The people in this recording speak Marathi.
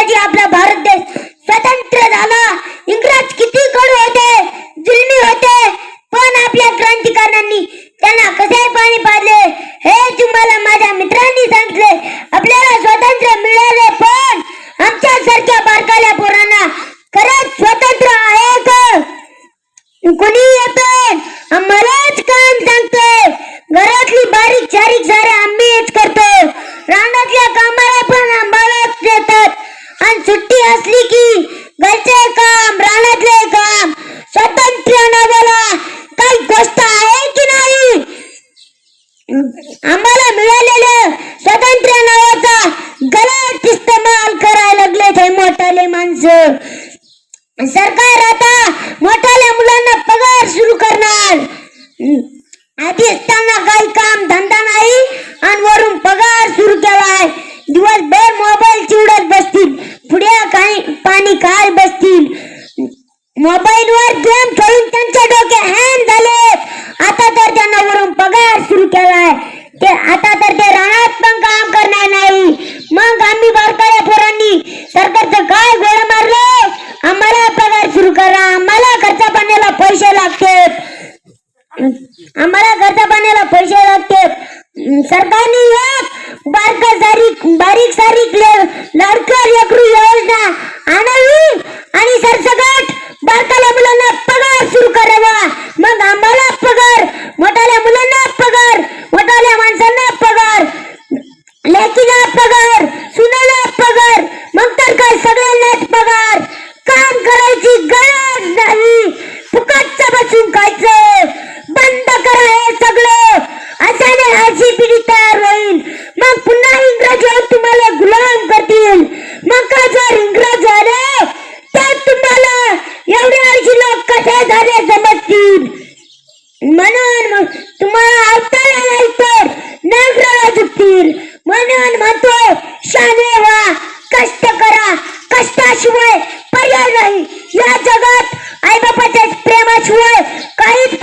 शिवाजी आपला भारत देश स्वतंत्र झाला. इंग्रज किती कडू होते जुलमी होते पण आपल्या क्रांतिकारांनी त्यांना कसे पाणी पाडले हे तुम्हाला माझ्या मित्रांनी सांगितले. आपल्याला स्वातंत्र्य मिळाले पण आमच्या सारख्या बारकाल्या पोरांना आमचं. सरकार आता मोठ्या मुलांना पगार सुरू करणार. आधीच त्यांना काही काम धंदा नाही आणि वरून पगार सुरू केलाय. दिवसभर मोबाईल चिवडत बसतील. पुढे काही पाणी काय बसतील. मोबाईल वर गेम खेळून त्यांचे डोके हँग झाले आता तर त्यांना वरून पगार सुरू केलाय ते आता तर ते रानात पण काम करणार नाही मग आम्ही बारकाया पोरांनी सरकारचं काय गोळा मारलं आम्हाला पगार सुरू करा आम्हाला खर्चा लागते आम्हाला खर्च पाण्याला पैसे लागते सरकारने एक बारक सारीक बारीक सारीक लाडक्या एकरू योजना आणावी आणि सरसकट बारकाल्या मुलांना पगार सुरू करावा. मग आम्हाला पगार मोठाल्या मुलांना पगार मोठाल्या माणसांना पगार लेकीला पगार सुनाला पगार मग तर काय सगळ्यांनाच पगार काम करायची गरज नाही फुकटचं बसून खायचं बंद करा हे सगळं अशाने अशी पिढी तयार होईल मग पुन्हा इंग्रज येऊन तुम्हाला गुलाम करतील. मग का जर इंग्रज आले तर तुम्हाला एवढे अशी लोक कसे झाले समजतील म्हणून मग तुम्हाला अवतारा नाही तर नगराला झुकतील म्हणून म्हणतो शाने व्हा कष्ट करा. कष्टाशिवाय पर्याय नाही. या जगात आईबापाच्या प्रेमाशिवाय काहीच